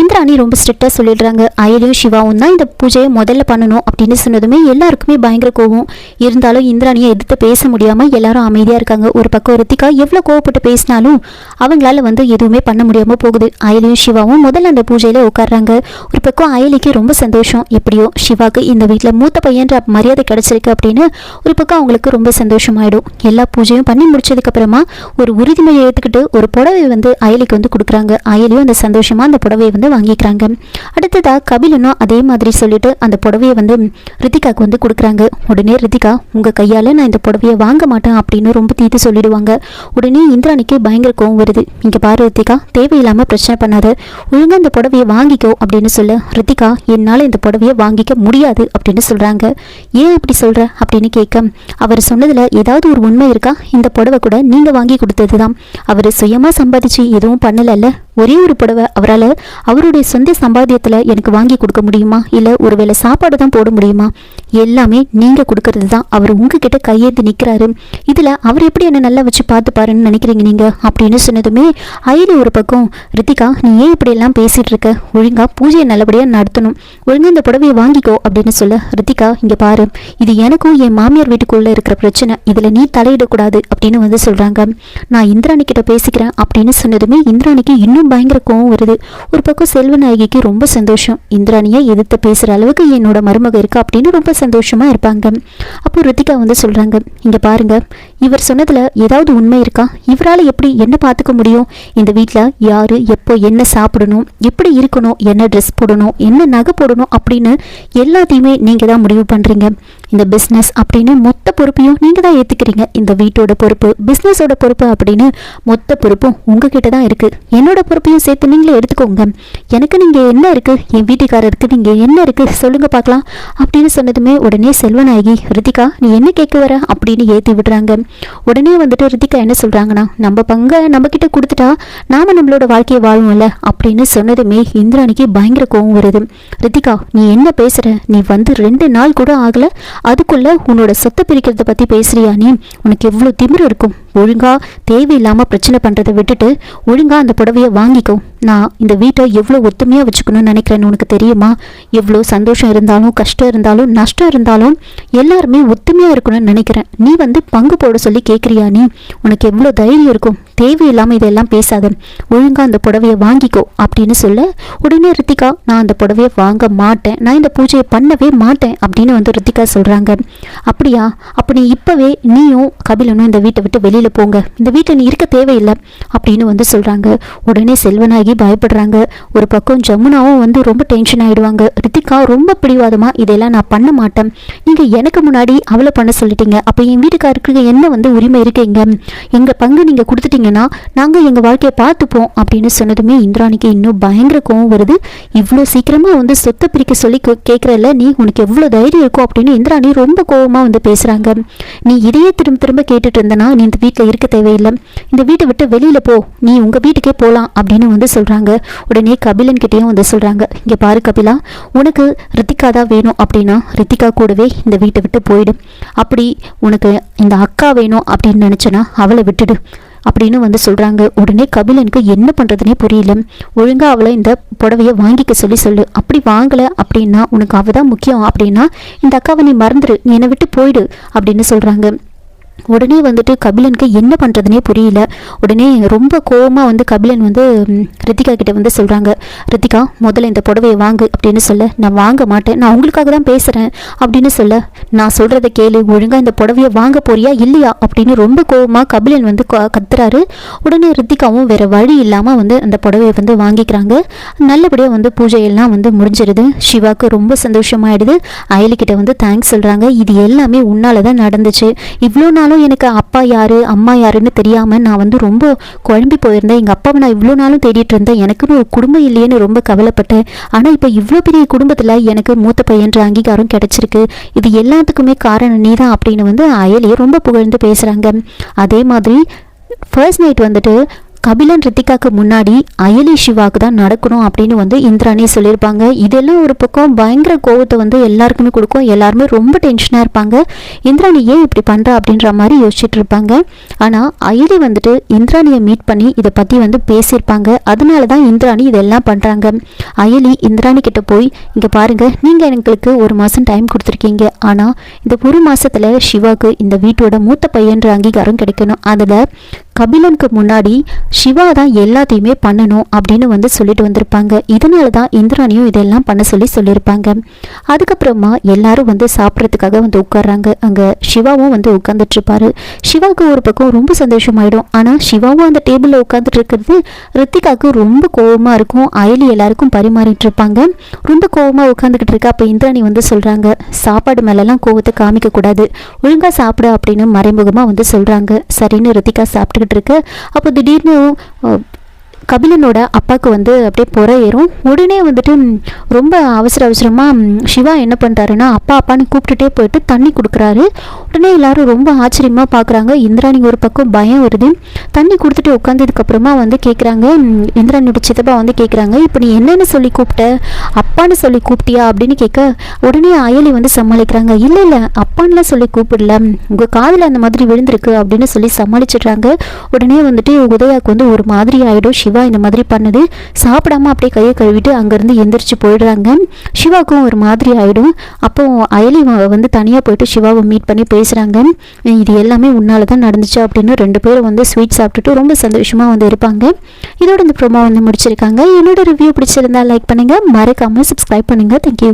இந்திராணி ரொம்ப ஸ்ட்ரிக்டாக சொல்லிடுறாங்க. அயலியும் சிவாவும் தான் இந்த பூஜையை முதல்ல பண்ணணும் அப்படின்னு சொன்னதுமே எல்லாருக்குமே பயங்கர கோவம் இருந்தாலும் இந்திராணியை எதிர்த்து பேச முடியாமல் எல்லாரும் அமைதியாக இருக்காங்க. ஒரு பக்கம் ரித்திகா எவ்வளோ கோவப்பட்டு பேசினாலும் அவங்களால வந்து எதுவுமே பண்ண முடியாமல் போகுது. அயலியும் சிவாவும் முதல்ல அந்த பூஜையில் உட்கார்றாங்க. ஒரு பக்கம் அயலிக்கு ரொம்ப சந்தோஷம். எப்படியோ சிவாக்கு இந்த வீட்டில் மூத்த பையன்ற மரியாதை கிடைச்சிருக்கு அப்படின்னு ஒரு பக்கம் அவங்களுக்கு ரொம்ப சந்தோஷமாயிடும். எல்லா பூஜையும் பண்ணி முடிச்சதுக்கு அப்புறமா ஒரு உறுதிமொழி எடுத்துக்கிட்டு ஒரு புடவை வந்து அயலிக்கு வந்து கொடுக்குறாங்க. அயலியும் அந்த சந்தோஷமா அந்த புடவை புடவையை வந்து வாங்கிக்கிறாங்க. அடுத்ததா கபிலனும் அதே மாதிரி சொல்லிட்டு அந்த புடவையை வந்து ரித்திகாவுக்கு வந்து கொடுக்குறாங்க. உடனே ரித்திகா உங்க கையால நான் இந்த புடவையை வாங்க மாட்டேன் அப்படின்னு ரொம்ப தீத்து சொல்லிடுவாங்க. உடனே இந்திராணிக்கு பயங்கர கோவம் வருது. இங்க பாரு ரித்திகா தேவையில்லாம பிரச்சனை பண்ணாத. ஒழுங்கா இந்த புடவையை வாங்கிக்கோ அப்படின்னு சொல்ல ரித்திகா என்னால இந்த புடவையை வாங்கிக்க முடியாது அப்படின்னு சொல்றாங்க. ஏன் அப்படி சொல்ற? அப்படின்னு கேட்க அவர் சொன்னதுல ஏதாவது ஒரு உண்மை இருக்கா? இந்த புடவை கூட நீங்க வாங்கி கொடுத்தது தான் அவர் சுயமா சம்பாதிச்சு எதுவும் பண்ணலைல்ல. ஒரே ஒரு புடவை அவரால் அவருடைய சொந்த சம்பாத்தியத்தில் எனக்கு வாங்கி கொடுக்க முடியுமா? இல்லை ஒருவேளை சாப்பாடு தான் போட முடியுமா? எல்லாமே நீங்கள் கொடுக்கறது தான். அவர் உங்ககிட்ட கையேந்து நிற்கிறாரு இதில் அவர் எப்படி என்னை நல்லா வச்சு பார்த்துப்பாருன்னு நினைக்கிறீங்க நீங்கள் அப்படின்னு சொன்னதுமே ஐடி ஒரு பக்கம் ரித்திகா நீ ஏன் இப்படியெல்லாம் பேசிகிட்டு இருக்க? ஒழுங்கா பூஜையை நல்லபடியாக நடத்தணும். ஒழுங்கா இந்த புடவையை வாங்கிக்கோ அப்படின்னு சொல்ல ரித்திகா இங்கே பாரு. இது எனக்கும் என் மாமியார் வீட்டுக்குள்ளே இருக்கிற பிரச்சனை. இதில் நீ தலையிடக்கூடாது அப்படின்னு வந்து சொல்கிறாங்க நான் இந்திராணி கிட்ட பேசிக்கிறேன் அப்படின்னு சொன்னதுமே இந்திராணிக்கு இன்னும் பயங்கர கோவம் வருது. ஒரு பக்கம் செல்வநாயகிக்கு ரொம்ப சந்தோஷம். இந்திராணியை எதிர்த்து பேசுகிற அளவுக்கு என்னோட மருமக இருக்கா அப்படின்னு ரொம்ப சந்தோஷமா இருப்பாங்க. அப்போ ரித்திகா வந்து சொல்கிறாங்க இங்கே பாருங்க இவர் சொன்னதில் ஏதாவது உண்மை இருக்கா? இவரால் எப்படி என்ன பார்த்துக்க முடியும்? இந்த வீட்டில் யார் எப்போ என்ன சாப்பிடணும் எப்படி இருக்கணும் என்ன ட்ரெஸ் போடணும் என்ன நகை போடணும் அப்படின்னு எல்லாத்தையுமே நீங்கள் தான் முடிவு பண்ணுறீங்க இந்த பிஸ்னஸ் அப்படின்னு மொத்த பொறுப்பையும் நீங்க தான் ஏத்துக்கிறீங்க. இந்த வீட்டோட பொறுப்பு பிஸ்னஸோட பொறுப்பு அப்படின்னு மொத்த பொறுப்பும் உங்ககிட்ட தான் இருக்கு. என்னோட பொறுப்பையும் சேர்த்து நீங்களே எடுத்துக்கோங்க. எனக்கு நீங்க என்ன இருக்கு? என் வீட்டுக்காரருக்கு நீங்க என்ன இருக்கு? சொல்லுங்க பார்க்கலாம். அப்படின்னு சொன்னதுமே உடனே செல்வநாயகி ரித்திகா நீ என்ன கேட்க வர? அப்படின்னு ஏத்தி விடுறாங்க. உடனே வந்துட்டு ரித்திகா என்ன சொல்றாங்கன்னா நம்ம பங்கை நம்ம கிட்ட கொடுத்துட்டா நாம நம்மளோட வாழ்க்கையை வாழ்வோம்ல? அப்படின்னு சொன்னதுமே இந்திராணிக்கு பயங்கர கோவம் வருது. ரித்திகா நீ என்ன பேசுற? நீ வந்து ரெண்டு நாள் கூட ஆகல. அதுக்குள்ள உன்னோட சொத்தை பிரிக்கிறத பத்தி பேசுறியா நீ? உனக்கு எவ்வளவு திமிர் இருக்கும். ஒழுங்கா தேவையில்லாம பிரச்சனை பண்றதை விட்டுட்டு ஒழுங்கா அந்த புடவைய வாங்கிக்கோ. நான் இந்த வீட்டை எவ்வளோ ஒத்துமையாக வச்சுக்கணும்னு நினைக்கிறேன்னு உனக்கு தெரியுமா? எவ்வளோ சந்தோஷம் இருந்தாலும் கஷ்டம் இருந்தாலும் நஷ்டம் இருந்தாலும் எல்லாருமே ஒத்துமையாக இருக்கணும்னு நினைக்கிறேன். நீ வந்து பங்கு போட சொல்லி கேட்குறியா நீ? உனக்கு எவ்வளோ தைரியம் இருக்கும். தேவையில்லாமல் இதெல்லாம் பேசாத. ஒழுங்காக அந்த புடவையை வாங்கிக்கோ அப்படின்னு சொல்ல உடனே ரித்திகா நான் அந்த புடவையை வாங்க மாட்டேன். நான் இந்த பூஜையை பண்ணவே மாட்டேன். அப்படின்னு வந்து ரித்திகா சொல்கிறாங்க அப்படியா? அப்போ நீ இப்போவே நீயும் கபிலனும் இந்த வீட்டை விட்டு வெளியில் போங்க. இந்த வீட்டில் நீ இருக்க தேவையில்லை. அப்படின்னு வந்து சொல்கிறாங்க உடனே செல்வனாகி பயப்படுறாங்க. ஒரு பக்கம் ஜமுனாவும் வந்து ரொம்ப டென்ஷன் ஆகிடுவாங்க ரித்திகா ரொம்ப பிடிவாதமாக இதெல்லாம் நான் பண்ண மாட்டேன். நீங்கள் எனக்கு முன்னாடி அவளை பண்ண சொல்லிட்டீங்க. அப்போ என் வீட்டுக்காருக்கு என்ன வந்து உரிமை இருக்கீங்க எங்கள் பங்கு நீங்கள் கொடுத்துட்டீங்க. கொடுத்துட்டீங்கன்னா நாங்கள் எங்கள் வாழ்க்கையை பார்த்துப்போம் அப்படின்னு சொன்னதுமே இந்திராணிக்கு இன்னும் பயங்கர கோவம் வருது. இவ்வளோ சீக்கிரமாக வந்து சொத்தை பிரிக்க சொல்லி கேட்குறல நீ உனக்கு எவ்வளோ தைரியம் இருக்கும் அப்படின்னு இந்திராணி ரொம்ப கோவமாக வந்து பேசுகிறாங்க நீ இதையே திரும்ப திரும்ப கேட்டுட்டு இருந்தனா நீ இந்த வீட்டில் இருக்க தேவையில்லை. இந்த வீட்டை விட்டு வெளியில் போ நீ உங்கள் வீட்டுக்கே போகலாம் அப்படின்னு வந்து சொல்கிறாங்க உடனே கபிலன் கிட்டேயும் வந்து சொல்கிறாங்க இங்கே பாரு கபிலா உனக்கு ரித்திகா தான் வேணும் அப்படின்னா ரித்திகா கூடவே இந்த வீட்டை விட்டு போயிடும் அப்படி உனக்கு இந்த அக்கா வேணும் அப்படின்னு நினச்சனா அவளை விட்டுடு. அப்படின்னு வந்து சொல்கிறாங்க உடனே கபிலனுக்கு என்ன பண்ணுறதுனே புரியல. ஒழுங்காக அவளை இந்த புடவையை வாங்கிக்க சொல்லி சொல்லு. அப்படி வாங்கலை அப்படின்னா உனக்கு அவள் தான் முக்கியம். அப்படின்னா இந்த அக்காவை நீ மறந்துடு நீ என்னை விட்டு போயிடு அப்படின்னு சொல்கிறாங்க உடனே வந்துட்டு கபிலனுக்கு என்ன பண்ணுறதுனே புரியல. உடனே ரொம்ப கோவமாக வந்து கபிலன் வந்து ரித்திகா கிட்டே வந்து சொல்கிறாங்க ரித்திகா முதல்ல இந்த புடவையை வாங்கு அப்படின்னு சொல்ல. நான் வாங்க மாட்டேன். நான் உங்களுக்காக தான் பேசுகிறேன் அப்படின்னு சொல்ல. நான் சொல்கிறத கேளு. ஒழுங்காக இந்த புடவையை வாங்க போறியா இல்லையா? அப்படின்னு ரொம்ப கோவமாக கபிலன் வந்து கத்துறாரு. உடனே ரித்திகாவும் வேறு வழி இல்லாமல் வந்து அந்த புடவையை வந்து வாங்கிக்கிறாங்க. நல்லபடியாக வந்து பூஜையெல்லாம் வந்து முடிஞ்சிருது. சிவாக்கு ரொம்ப சந்தோஷமாயிடுது. அயலிக்கிட்ட வந்து தேங்க்ஸ் சொல்கிறாங்க இது எல்லாமே உன்னால தான் நடந்துச்சு இவ்வளோ நாளும் எனக்கு அப்பா யாரு அம்மா யாருன்னு தெரியாமல் நான் வந்து ரொம்ப குழம்பி போயிருந்தேன். எங்கள் அப்பாவை நான் இவ்வளோ நாளும் தேடிட்டு இருந்தேன். எனக்குன்னு ஒரு குடும்பம் இல்லையேன்னு ரொம்ப கவலைப்பட்டேன். ஆனால் இப்போ இவ்வளோ பெரிய குடும்பத்தில் எனக்கு மூத்த பையன்ற அங்கீகாரம் கிடைச்சிருக்கு. இது எல்லாத்துக்குமே காரணம் நீ தான் அப்படின்னு வந்து அயலியை ரொம்ப புகழ்ந்து பேசுகிறாங்க அதே மாதிரி ஃபர்ஸ்ட் நைட் வந்துட்டு கபிலன் ரித்திகாக்கு முன்னாடி அயலி சிவாக்கு தான் நடக்கணும் அப்படின்னு வந்து இந்திராணி சொல்லியிருப்பாங்க. இதெல்லாம் ஒரு பக்கம் பயங்கர கோவத்தை வந்து எல்லாருக்குமே கொடுக்கும். எல்லாருமே ரொம்ப டென்ஷனாக இருப்பாங்க. இந்திராணி ஏன் இப்படி பண்ணுறா அப்படின்ற மாதிரி யோசிச்சுட்டு இருப்பாங்க. ஆனால் அயலி வந்துட்டு இந்திராணியை மீட் பண்ணி இதை பற்றி வந்து பேசியிருப்பாங்க. அதனால தான் இந்திராணி இதெல்லாம் பண்ணுறாங்க அயலி இந்திராணி கிட்ட போய் இங்கே பாருங்கள் நீங்கள் எங்களுக்கு ஒரு மாதம் டைம் கொடுத்துருக்கீங்க. ஆனால் இந்த ஒரு மாதத்தில் சிவாக்கு இந்த வீட்டோட மூத்த பையன்ற அங்கீகாரம் கிடைக்கணும். அதில் கபிலனுக்கு முன்னாடி சிவா தான் எல்லாத்தையுமே பண்ணணும் அப்படின்னு வந்து சொல்லிட்டு வந்திருப்பாங்க. இதனால தான் இந்திராணியும் இதெல்லாம் பண்ண சொல்லி சொல்லியிருப்பாங்க. அதுக்கப்புறமா எல்லாரும் வந்து சாப்பிட்றதுக்காக வந்து உட்கார்றாங்க. அங்கே சிவாவும் வந்து உட்காந்துட்டு இருப்பாரு. சிவாவுக்கு ஒரு பக்கம் ரொம்ப சந்தோஷமாயிடும். ஆனால் சிவாவும் அந்த டேபிளில் உட்காந்துட்டு இருக்கிறது ரித்திகாவுக்கு ரொம்ப கோவமாக இருக்கும். அயலி எல்லாருக்கும் பரிமாறிட்டு இருப்பாங்க. ரொம்ப கோவமாக உட்காந்துக்கிட்டு இருக்கு. அப்போ இந்திராணி வந்து சொல்கிறாங்க சாப்பாடு மேலெல்லாம் கோவத்தை காமிக்கக்கூடாது ஒழுங்காக சாப்பிடு அப்படின்னு மறைமுகமாக வந்து சொல்கிறாங்க சரின்னு ரித்திகா சாப்பிட்டு சாப்பிட்டுக்கிட்டு இருக்கு. அப்போ திடீர்னு கபிலனோட அப்பாவுக்கு வந்து அப்படியே புற ஏறும் உடனே வந்துட்டு ரொம்ப அவசர அவசரமாக சிவா என்ன பண்ணுறாருன்னா அப்பா அப்பான்னு கூப்பிட்டுட்டே போயிட்டு தண்ணி கொடுக்குறாரு. உடனே எல்லாரும் ரொம்ப ஆச்சரியமாக பார்க்குறாங்க இந்திராணி ஒரு பக்கம் பயம் வருது. தண்ணி கொடுத்துட்டு உட்காந்ததுக்கப்புறமா வந்து கேட்குறாங்க இந்திராணியோட சித்தப்பா வந்து கேட்குறாங்க இப்போ நீ என்னென்னு சொல்லி கூப்பிட்ட? அப்பான்னு சொல்லி கூப்பிட்டியா? அப்படின்னு கேட்க உடனே அயலி வந்து சமாளிக்கிறாங்க. இல்லை இல்லை அப்பான்லாம் சொல்லி கூப்பிடல. உங்கள் காதில் அந்த மாதிரி விழுந்திருக்கு. அப்படின்னு சொல்லி சமாளிச்சிடுறாங்க. உடனே வந்துட்டு உதயாக்கு வந்து ஒரு மாதிரி ஆகிடும் சிவா இந்த மாதிரி பண்ணுது. சாப்பிடாம அப்படியே கையை கழுவிட்டு அங்கேருந்து எந்திரிச்சு போயிடுறாங்க. சிவாவுக்கும் ஒரு மாதிரி ஆகிடும் அப்போ அயலி வந்து தனியாக போயிட்டு சிவாவை மீட் பண்ணி பேசுகிறாங்க இது எல்லாமே உன்னால தான் நடந்துச்சு? அப்படின்னு ரெண்டு பேரும் வந்து ஸ்வீட் சாப்பிட்டுட்டு ரொம்ப சந்தோஷமாக வந்து இருப்பாங்க. இதோட இந்த ப்ரோமோ வந்து முடிச்சிருக்காங்க. என்னோட ரிவ்யூ பிடிச்சிருந்தா லைக் பண்ணுங்கள் மறக்காமல் சப்ஸ்கிரைப் பண்ணுங்கள் தேங்க்யூ